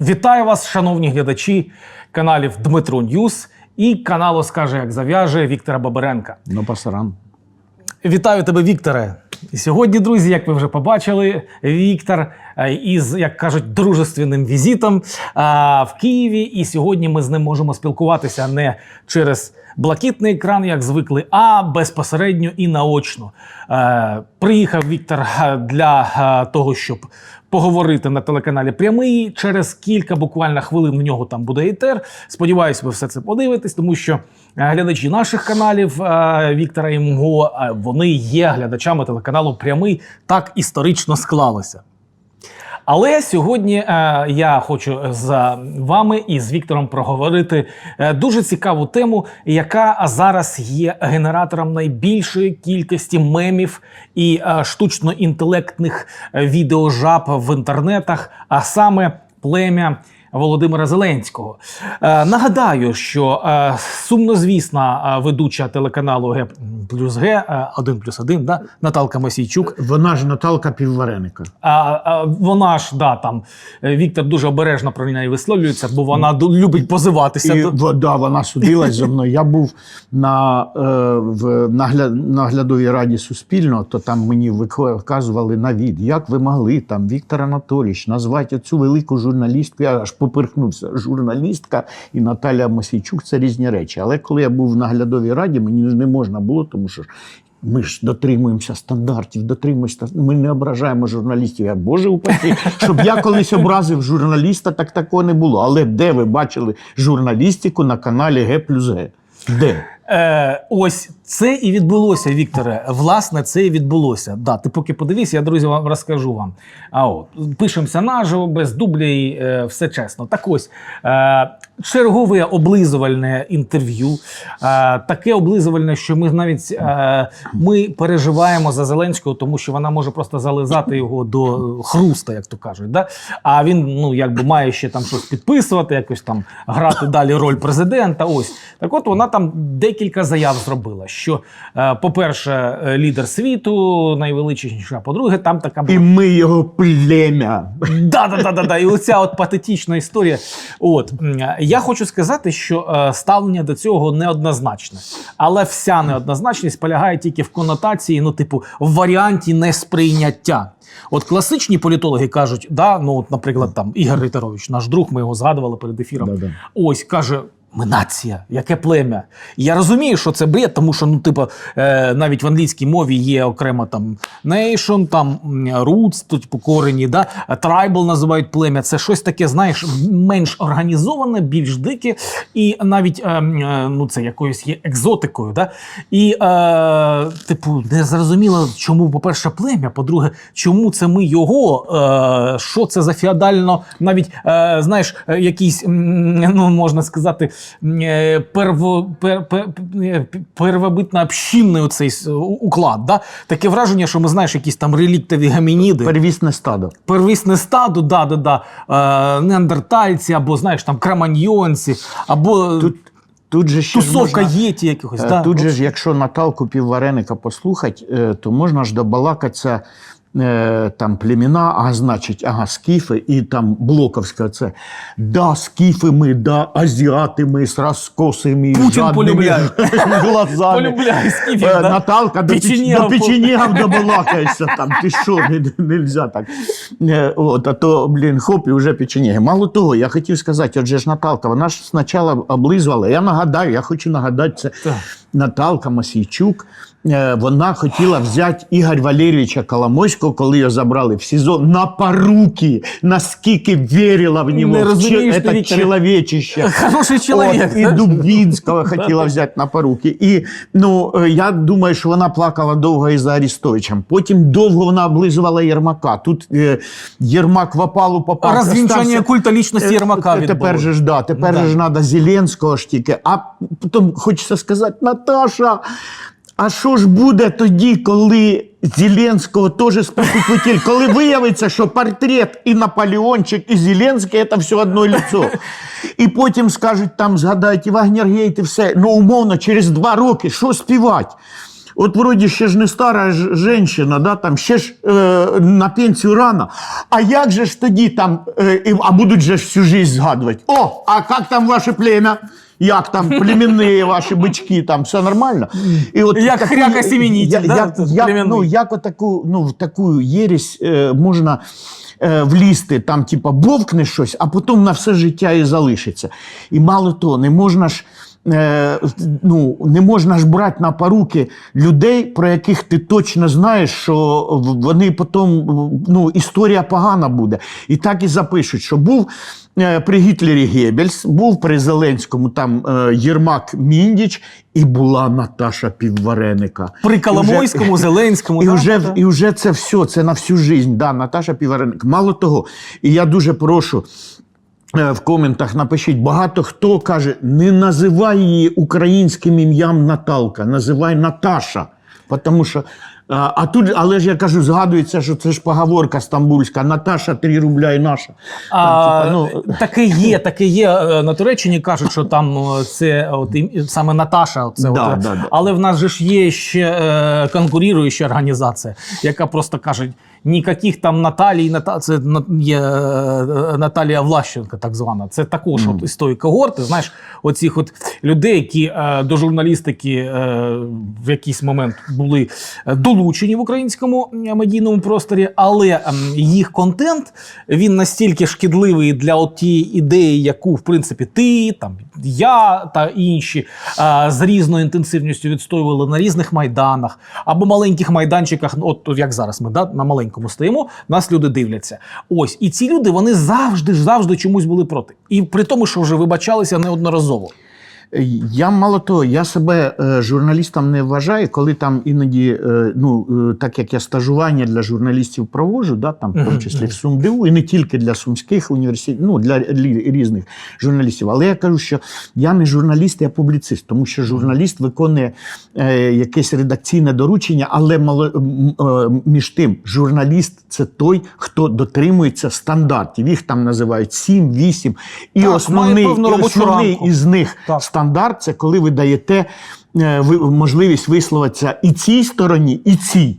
Вітаю вас, шановні глядачі каналів Дмитро Ньюс і каналу Скаже, як зав'яже Віктора Бабаренка. Ну, пасаран. Вітаю тебе, Вікторе. І сьогодні, друзі, як ви вже побачили, Віктор е, із, як кажуть, дружественним візитом е, в Києві. І сьогодні ми з ним можемо спілкуватися не через блакитний екран, як звикли, а безпосередньо і наочно. Е, Приїхав Віктор для того, щоб поговорити на телеканалі Прямий. Через кілька буквально хвилин в нього там буде етер. Сподіваюсь, ви все це подивитесь, тому що е, глядачі наших каналів е, Віктора і мого е, вони є глядачами телеканалу Прямий. Так історично склалося. Але сьогодні е, я хочу з вами і з Віктором проговорити е, дуже цікаву тему, яка зараз є генератором найбільшої кількості мемів і е, штучно-інтелектних е, відеожаб в інтернетах, а саме плем'я. Володимира Зеленського е, нагадаю, що е, сумнозвісна е, ведуча телеканалу Г плюс Г е, 1 плюс 1, да, Наталка Мосійчук Вона ж Наталка Піввареника. а, а вона ж да там Віктор дуже обережно про неї висловлюється, бо вона любить позиватися. І до- да, вона судилась зі мною. Я був на, в нагля, наглядовій раді Суспільного, то там мені виказували на від, як ви могли там Віктор Анатолійович назвати цю велику журналістку. Я аж поперхнувся. Журналістка і Наталя Мосійчук це різні речі. Але коли я був в наглядовій раді, мені ж не можна було, тому що. Ми ж дотримуємося стандартів, дотримуємося. Ми не ображаємо журналістів. Я Боже упаси, щоб я колись образив журналіста, так такого не було. Але де ви бачили журналістику на каналі Г плюс Г? Де? Е, ось це і відбулося, Вікторе. Власне, це і відбулося. Да, ти поки подивись, я друзі вам розкажу вам. А от пишемося наживо, без дубля і е, все чесно. Так ось е, чергове облизувальне інтерв'ю. Е, таке облизувальне, що ми навіть е, ми переживаємо за Зеленського, тому що вона може просто зализати його до хруста, як то кажуть. Да? А він ну якби має ще там щось підписувати, якось там грати далі роль президента. Ось так, от вона там декілька заяв зробила. Що, е, по-перше, лідер світу найвеличніша, по-друге, там така була І ми його плем'я. Да, да, да, да, да. І оця от патетична історія. От я хочу сказати, що е, ставлення до цього неоднозначне, але вся неоднозначність полягає тільки в конотації, ну, типу, в варіанті несприйняття. От класичні політологи кажуть, да, ну от, наприклад, там Ігор Рейтерович, наш друг, ми його згадували перед ефіром. Да-да. Ось каже. Ми нація, яке плем'я. Я розумію, що це бред, тому що ну, типу, е, навіть в англійській мові є окремо там nation, там roots, то, типу корені, да? tribal називають плем'я. Це щось таке, знаєш, менш організоване, більш дике, і навіть е, е, ну, це якоюсь є екзотикою. Да? І, е, типу, не зрозуміло, чому, по-перше, плем'я, по-друге, чому це ми його, е, що це за феодально, навіть, е, знаєш, е, якийсь, ну, можна сказати, е, перво, пер, пер, е, первобитно общинний оцей уклад. Да? Таке враження, що ми знаєш, якісь там реліктові гамініди. Первісне стадо. Первісне стадо, да, да, да, е, неандертальці, або знаєш, там краманьйонці, або Тут, тут же ще тусовка можна, єті якихось. е, да. Тут же ж, якщо Наталку Піввареника послухати, е, то можна ж добалакатися е, там племена, а значить, ага, скіфи і там блоковське це. Да, скіфи ми, да, азіати ми з розкосими Путін полюбляє. глазами. Полюбляє скіфів, Е, да? Наталка до, печ... До добалакаєшся там. Ти що, не, нельзя так. Е, От, а то, блін, хоп, і вже печенєги. Мало того, я хотів сказати, отже ж Наталка, вона ж спочатку облизувала. Я нагадаю, я хочу нагадати, це Так. Наталка Масійчук. Е, Вона хотіла взяти Ігоря Валерійовича Коломойського, коли його забрали в СІЗО, на поруки, наскільки вірила в нього. Не в розумієш це Вікторе. чоловічище. Хороший чоловік. От, і Дубінського хотіла взяти на поруки. І ну, е, я думаю, що вона плакала довго і за Арістовичем. Потім довго вона облизувала Єрмака. Тут е, Єрмак в опалу попав. Розвінчання культа лічності Єрмака Е, Тепер же ж да, тепер Да. же ж треба Зеленського ж тільки. А потім хочеться сказати, Наташа. А що ж буде тоді, коли Зеленського теж путіль? Коли виявиться, що портрет і Наполеончик, і Зеленський це все одно лицо. І потім скажуть, там згадають і Вагнергейт, і все. Ну, умовно, через два роки що співати? От вроді ще ж не стара жінка, да, там ще ж е, на пенсію рано. А як же ж тоді там, е, а будуть же ж всю жизнь згадувати? О, а як там ваше плем'я? Як там племінні ваші бички, там все нормально? І от Як таку- хряка Семенітін, я- да, як- тут як, племінний. ну, як отаку, ну, в таку єрість е, можна е, влізти, там, типа, бовкне щось, а потім на все життя і залишиться. І мало того, не можна ж. Е, ну, не можна ж брати на поруки людей, про яких ти точно знаєш, що вони потім ну, історія погана буде. І так і запишуть, що був е, при Гітлері Геббельс, був при Зеленському там е, Єрмак Міндіч, і була Наташа Піввареника. При І вже- Зеленському. і да, вже, да. і вже це все, це на всю жизнь. Да, Наташа Півареник. Мало того, і я дуже прошу. Е, В коментах напишіть, багато хто каже, не називай її українським ім'ям Наталка, називай Наташа. Тому що, а, а тут, але ж я кажу, згадується, що це ж поговорка стамбульська, Наташа 3 рубля і наша. А, Там, типа, ну, таке є, таке є. Е, На Туреччині кажуть, що там е, це от, саме Наташа. Це Да, от, е, да, да. Але в нас же ж є ще е, конкуруюча організація, яка просто каже: ніяких там Наталій, Ната... це є е, Наталія Влащенка, так звана. Це також от, із тої когорти, знаєш, оцих от людей, які е, до журналістики е, в якийсь момент були е, долучені в українському е, медійному просторі, але ем, їх контент він настільки шкідливий для от тієї ідеї, яку в принципі ти, там я та інші е, з різною інтенсивністю відстоювали на різних майданах або маленьких майданчиках. От як зараз ми да, на маленькому стоїмо, нас люди дивляться. Ось і ці люди вони завжди завжди чомусь були проти, і при тому, що вже вибачалися неодноразово. Я мало того, я себе е, журналістом не вважаю, коли там іноді, е, ну е, так як я стажування для журналістів проводжу, да, там, в тому числі в СумДУ, і не тільки для сумських університетів, ну для різних журналістів. Але я кажу, що я не журналіст, я публіцист, тому що журналіст виконує якесь редакційне доручення, але мало, між тим, журналіст це той, хто дотримується стандартів. Їх там називають 7, 8. І Так, основний, і основний із них Так. Стандарт це коли ви даєте е, можливість висловитися і цій стороні, і цій.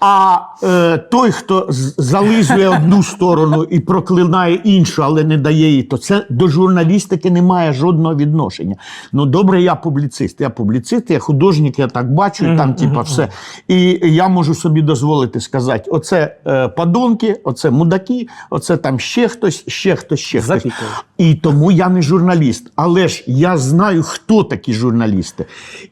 А е, той, хто зализує одну сторону і проклинає іншу, але не дає їй, то це до журналістики не має жодного відношення. Ну добре, я публіцист. Я публіцист, я художник, я так бачу, і там, типа, все. І я можу собі дозволити сказати: оце е, падонки, оце мудаки, оце там ще хтось, ще хтось, ще хтось. І тому я не журналіст. Але ж я знаю, хто такі журналісти.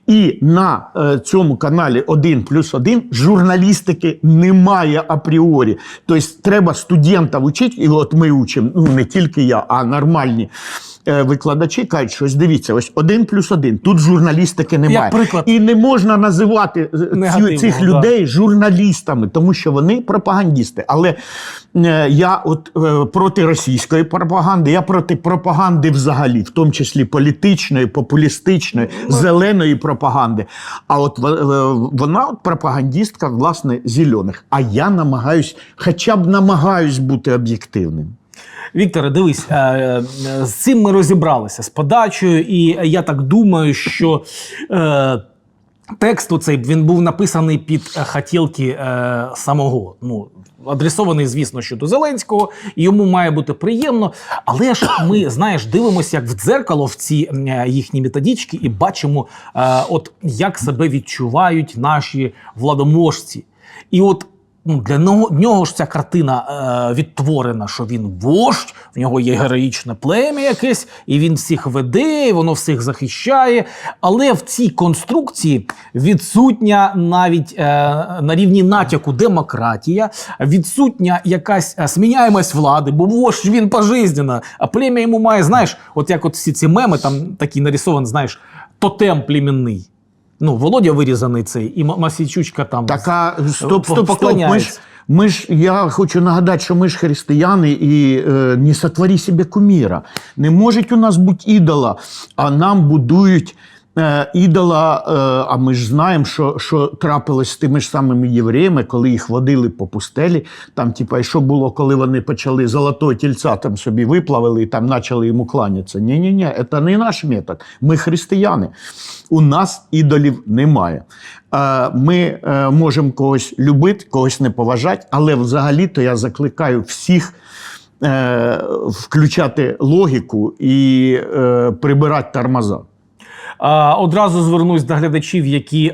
І на е, цьому каналі 1 плюс 1 журналістики немає апріорі. Тобто треба студентів вчити, і от ми учимо, ну не тільки я, а нормальні. Е, Викладачі кажуть, що ось дивіться, ось один плюс один. Тут журналістики немає. приклад. І не можна називати е, цих да. людей журналістами, тому що вони пропагандісти. Але е, я от е, проти російської пропаганди, я проти пропаганди взагалі, в тому числі політичної, популістичної, зеленої пропаганди. А от е, вона от пропагандістка, власне, зелених. А я намагаюсь, хоча б намагаюсь бути об'єктивним. Вікторе, дивись, е, е, з цим ми розібралися з подачею, і я так думаю, що. Е, Текст оцей він був написаний під хотілки самого. Ну, адресований, звісно, що до Зеленського, йому має бути приємно. Але ж ми, знаєш, дивимося як в дзеркало в ці їхні методички і бачимо, от як себе відчувають наші владоможці. І от ну, для нього, ж ця картина е, відтворена, що він вождь, в нього є героїчне плем'я якесь, і він всіх веде, і воно всіх захищає. Але в цій конструкції відсутня навіть е, на рівні натяку демократія, відсутня якась е, сміняємость влади, бо вождь він пожизненно, а плем'я йому має, знаєш, от як от всі ці меми, там такі нарисовані, знаєш, тотем племінний. Ну, Володя вирізаний цей, і Масічучка там. Така стоп, стоп, стоп. Ми ж, ми ж, я хочу нагадати, що ми ж християни і е, не сотвори себе куміра. Не може у нас бути ідола, а нам будують ідола, е, а ми ж знаємо, що, що трапилось з тими ж самими євреями, коли їх водили по пустелі. Там, типа, що було, коли вони почали золотого тільця там собі виплавили і там почали йому кланятися. Ні, ні, ні, це не наш метод. Ми християни. У нас ідолів немає. Е, Ми е, можемо когось любити, когось не поважати, але взагалі-то я закликаю всіх е, включати логіку і е, прибирати тормоза. Одразу звернусь до глядачів, які е,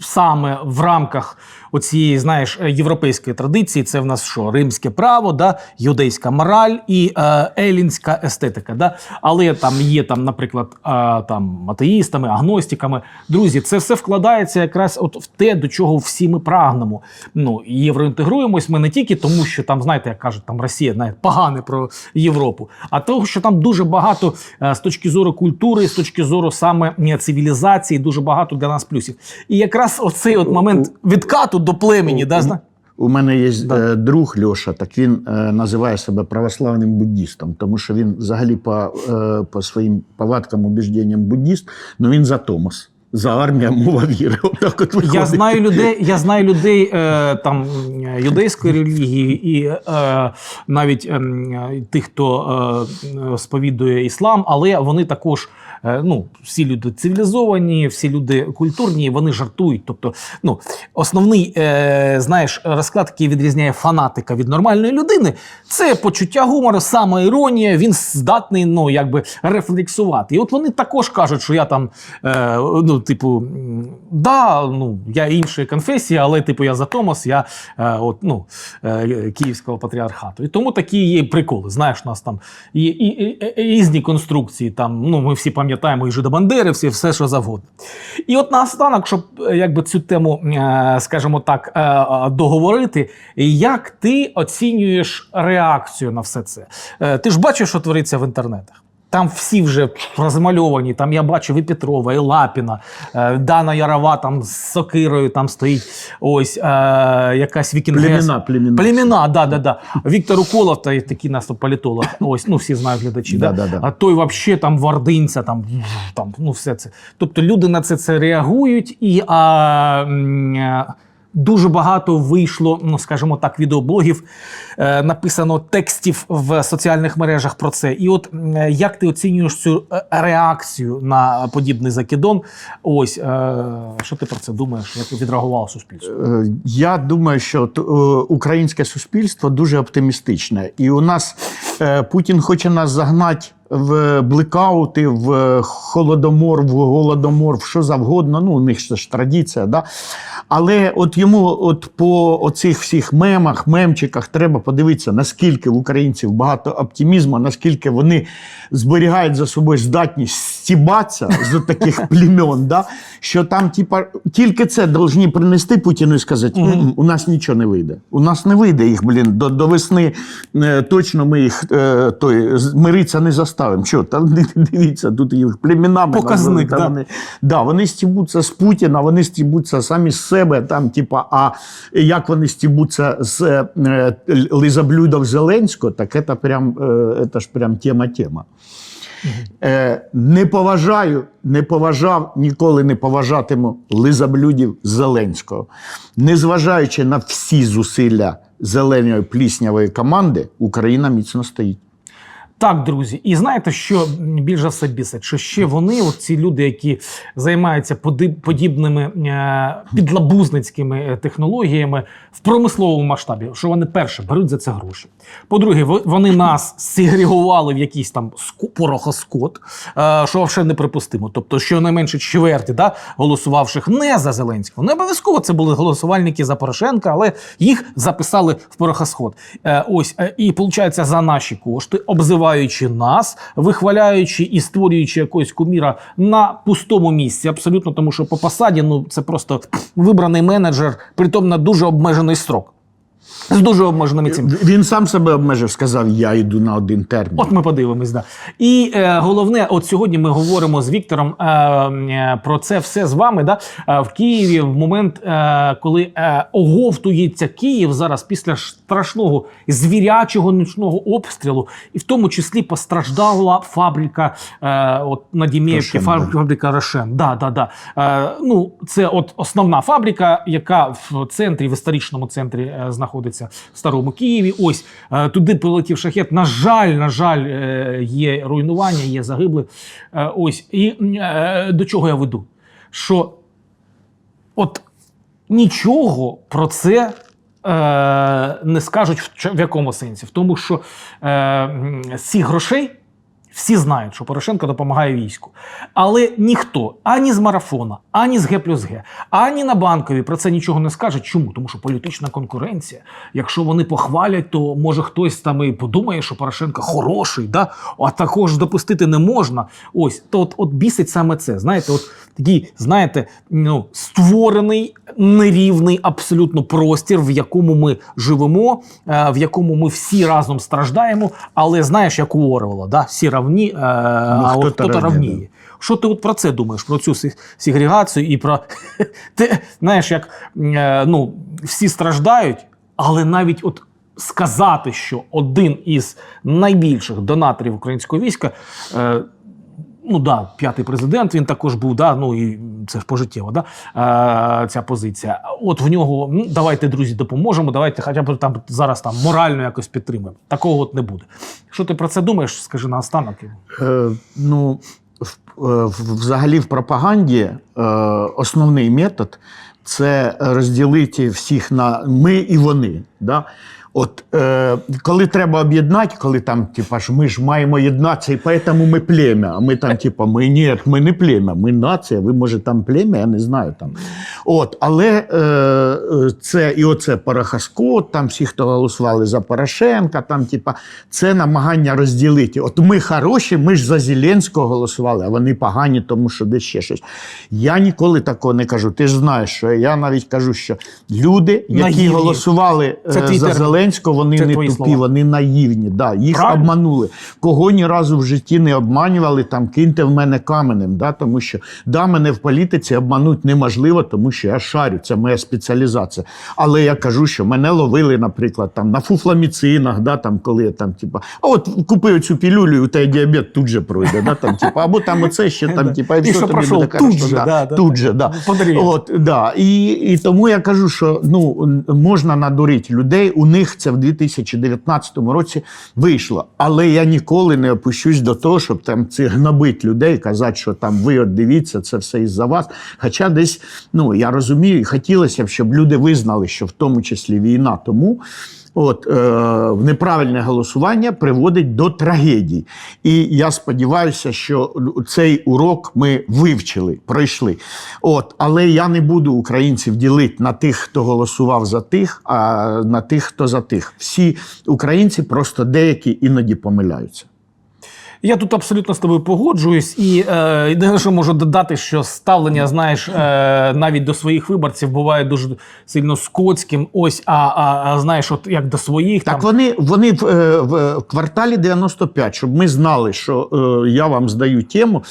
саме в рамках оцієї, знаєш, е, європейської традиції, це в нас що? Римське право, да? юдейська мораль і е, елінська естетика. Да? Але там є, там, наприклад, е, там, атеїстами, агностиками. Друзі, це все вкладається якраз от в те, до чого всі ми прагнемо. Ну, євроінтегруємось ми не тільки тому, що там, знаєте, як кажуть, там Росія навіть погане про Європу, а того, що там дуже багато е, з точки зору культури, з точки зору саме цивілізації, дуже багато для нас плюсів. І якраз оцей от момент відкату до племені, да, зна- У мене є Да. е, друг Льоша, так він е, називає себе православним буддістом, тому що він взагалі по, е, по своїм повадкам, убіжденням буддіст, ну він за Томос, за армія, мова віри. Отак от виходить. Я знаю людей, я знаю людей е, там юдейської релігії і е, навіть е, тих, хто е, сповідує іслам, але вони також. Е, Ну, всі люди цивілізовані, всі люди культурні, вони жартують. Тобто, ну, основний, е, знаєш, розклад, який відрізняє фанатика від нормальної людини, це почуття гумору, самоіронія, він здатний, ну, якби рефлексувати. І от вони також кажуть, що я там, е, ну, типу, да, ну, я іншої конфесії, але типу я за Томос, я е, от, ну, е, Київського патріархату. І тому такі є приколи. Знаєш, у нас там є і, і, і різні конструкції. Там, ну, ми всі пам'ятаємо і Жидобандери, і все, що завгодно. І от наостанок, щоб е, якби цю тему, е, скажімо так, е, договорити, як ти оцінюєш реакцію на все це? Ти ж бачиш, що твориться в інтернетах. Там всі вже розмальовані. Там я бачу і Петрова, і Лапіна, е, Дана Ярова там з сокирою там стоїть. Ось е, якась вікінгес. Племена, племена. Племена, да, да, да. Віктор Уколов, та такий нас політолог. Ось, ну всі знають глядачі. Да, Да, да. А той вообще там вардинця, там, там, ну все це. Тобто люди на це, це реагують і. А, е, Дуже багато вийшло, ну скажімо так, відеоблогів, е, написано текстів в соціальних мережах про це. І от е, як ти оцінюєш цю е, реакцію на подібний закидон? Ось е, що ти про це думаєш? Як відреагувало суспільство? Е, Я думаю, що е, українське суспільство дуже оптимістичне, і у нас е, Путін хоче нас загнати в блекаути, в холодомор, в голодомор, в що завгодно. Ну, у них це ж традиція, да? Але от йому, от по оцих всіх мемах, мемчиках, треба подивитися, наскільки в українців багато оптимізму, наскільки вони зберігають за собою здатність стібатися з таких племен, да? що там, типа, тільки це повинні принести Путіну і сказати: «М-м, у нас нічого не вийде. У нас не вийде їх, блін, до, до весни е, точно ми їх е, той, миритися не заставимо. Що, там дивіться, тут їх племінами. Показник, назвали, да. вони, да, вони стібуться з Путіна, вони стібуться самі з себе, там, типа, а як вони стібуться з е, лизоблюдов Зеленського, так це прям, е, це ж прям тема-тема. Е, не поважаю, не поважав, ніколи не поважатиму лизаблюдів Зеленського. Незважаючи на всі зусилля зеленої пліснявої команди, Україна міцно стоїть. Так, друзі, і знаєте, що більш за все бісить, що ще вони, от ці люди, які займаються подібними е, підлабузницькими е, технологіями в промисловому масштабі, що вони перше беруть за це гроші. По-друге, вони нас сегрегували в якийсь там порохоскот, е, що взагалі неприпустимо. Тобто, щонайменше чверті да, голосувавших не за Зеленського. Не обов'язково це були голосувальники за Порошенка, але їх записали в порохосход. Ось і виходить, за наші кошти, обзиваючи нас, вихваляючи і створюючи якогось куміра на пустому місці. Абсолютно, тому що по посаді ну це просто вибраний менеджер, притом на дуже обмежений строк. З дуже обмеженими цим. Він сам себе обмежив, сказав: я йду на один термін. От ми подивимось, да. І е, головне, от сьогодні ми говоримо з Віктором е, е, про це все з вами. Да? Е, в Києві в момент, е, коли е, оговтується Київ зараз після страшного звірячого нічного обстрілу, і в тому числі постраждала фабрика е, от на Дімєвці, фабрика Рошен. Да, да, да. Е, ну, це от основна фабрика, яка в центрі, в історичному центрі е, знаходиться в старому Києві. Ось е, туди прилетів шахет. На жаль, на жаль, е, є руйнування, є загибли. Е, ось і до чого я веду? Що от нічого про це. Не скажуть в, якому сенсі? В тому, що е, з грошей всі знають, що Порошенко допомагає війську. Але ніхто ані з марафона, ані з Г плюс Г, ані на банкові про це нічого не скаже. Чому? Тому що політична конкуренція. Якщо вони похвалять, то може хтось там і подумає, що Порошенко хороший, да? а також допустити не можна. Ось то от, от бісить саме це. Знаєте, от такий, знаєте, ну, створений нерівний абсолютно простір, в якому ми живемо, е, в якому ми всі разом страждаємо. Але знаєш, як у Орвела, да? всі равні, е, а от хто-то равніє. Що ти от про це думаєш? Про цю сегрегацію і про ти знаєш, як е, ну, всі страждають, але навіть от сказати, що один із найбільших донаторів українського війська. Ну да, п'ятий президент він також був, да, ну і це ж пожиттєво, да, е, ця позиція. От в нього, ну давайте, друзі, допоможемо, давайте хоча б там зараз там морально якось підтримуємо. Такого от не буде. Що ти про це думаєш? Скажи на останок. Е, ну, е, взагалі в пропаганді е, основний метод це розділити всіх на ми і вони. Да? От е, коли треба об'єднати, коли там, типа, ж ми ж маємо єднатися, і тому ми плем'я. А ми там, типа, ми ні, ми не плем'я, ми нація. Ви може там плем'я, я не знаю там. От, але е, це і оце Порохоскот, там всі, хто голосували за Порошенка, там, типа, це намагання розділити. От ми хороші, ми ж за Зеленського голосували, а вони погані, тому що десь ще щось. Я ніколи такого не кажу. Ти ж знаєш, що я навіть кажу, що люди, які голосували е, за термін. Зеленського, вони Це не тупі, слова. вони наївні. Да, їх Правильно. обманули. Кого ні разу в житті не обманювали, там киньте в мене каменем. Да, тому що да, мене в політиці обманути неможливо, тому що я шарю, це моя спеціалізація. Але я кажу, що мене ловили, наприклад, там на фуфламіцинах, да, там, коли я там, типа, а от купи цю пілюлю, і у тебе діабет тут же пройде. Да, там, типа, або там оце ще там, типа, і все що тобі пройшов буде тут хорошо. же, да, да, тут же, да. От, да. І, і тому я кажу, що ну, можна надурити людей. У них це в 2019 році вийшло. Але я ніколи не опущусь до того, щоб там це гнобить людей, казати, що там ви от дивіться, це все із-за вас. Хоча десь, ну я розумію, і хотілося б, щоб люди визнали, що в тому числі війна тому. От е, неправильне голосування приводить до трагедій. І я сподіваюся, що цей урок ми вивчили, пройшли. От, але я не буду українців ділити на тих, хто голосував за тих, а на тих, хто за тих. Всі українці просто деякі іноді помиляються. Я тут абсолютно з тобою погоджуюсь, і е, єдине, що можу додати, що ставлення, знаєш, е, навіть до своїх виборців буває дуже сильно скотським. Ось, а, а, а знаєш, от як до своїх Так там. вони, вони в, е, в кварталі 95, щоб ми знали, що е, я вам здаю тему.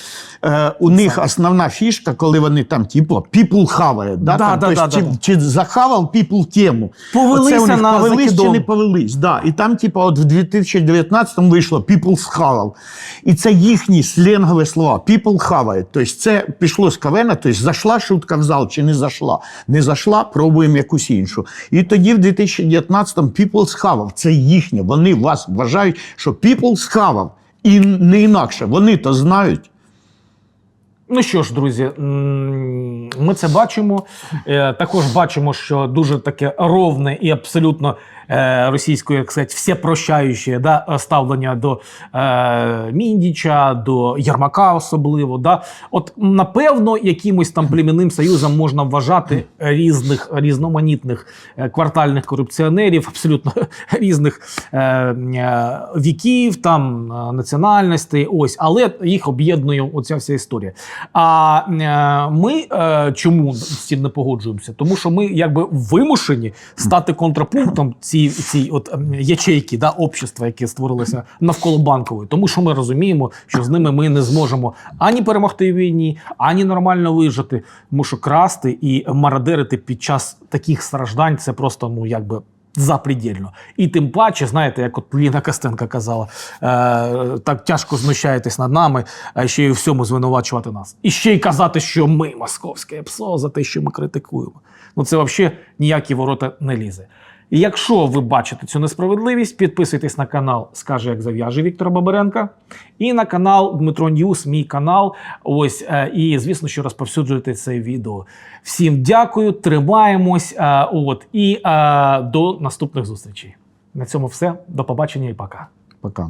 Е, у них основна фішка, коли вони там, типу, people хаває. Да, Да, там, да, тобто, да, чи, да. чи захавав people тему. Повелися Оце у них на повелись Великий чи не повелись. Да. І там, типу, от в 2019-му вийшло people схавав. І це їхні сленгові слова. People хаває. Тобто це пішло з кавена, тобто зайшла шутка в зал чи не зайшла. Не зайшла, пробуємо якусь іншу. І тоді в 2019-му people схавав. Це їхнє. Вони вас вважають, що people схавав. І не інакше. Вони то знають. Ну що ж, друзі, ми це бачимо. Е, Також бачимо, що дуже таке ровне і абсолютно е, російською, як сказати, всепрощаюче да, ставлення до е, Міндіча, до Єрмака особливо. Да. От напевно, якимось там племінним союзом можна вважати різних різноманітних е, квартальних корупціонерів, абсолютно різних е, е, віків, там національностей. Ось, але їх об'єднує оця вся історія. А е, ми е, чому з цим не погоджуємося? Тому що ми якби вимушені стати контрапунктом цій, цій от ем, ячейки да, общества, яке створилося навколо банкової. Тому що ми розуміємо, що з ними ми не зможемо ані перемогти в війні, ані нормально вижити. Тому що красти і мародерити під час таких страждань це просто ну якби. Запредельно. І тим паче, знаєте, як от Ліна Костенко казала, е, так тяжко знущаєтесь над нами, а ще й у всьому звинувачувати нас. І ще й казати, що ми московське ПСО за те, що ми критикуємо. Ну це взагалі ніякі ворота не лізе. Якщо ви бачите цю несправедливість, підписуйтесь на канал Скаже, як зав'яже Віктора Бабаренка, і на канал Дмитро Ньюс, мій канал. Ось е, і звісно, що розповсюджуйте це відео. Всім дякую, тримаємось. е, От і е, до наступних зустрічей. На цьому все. До побачення і пока. Пока.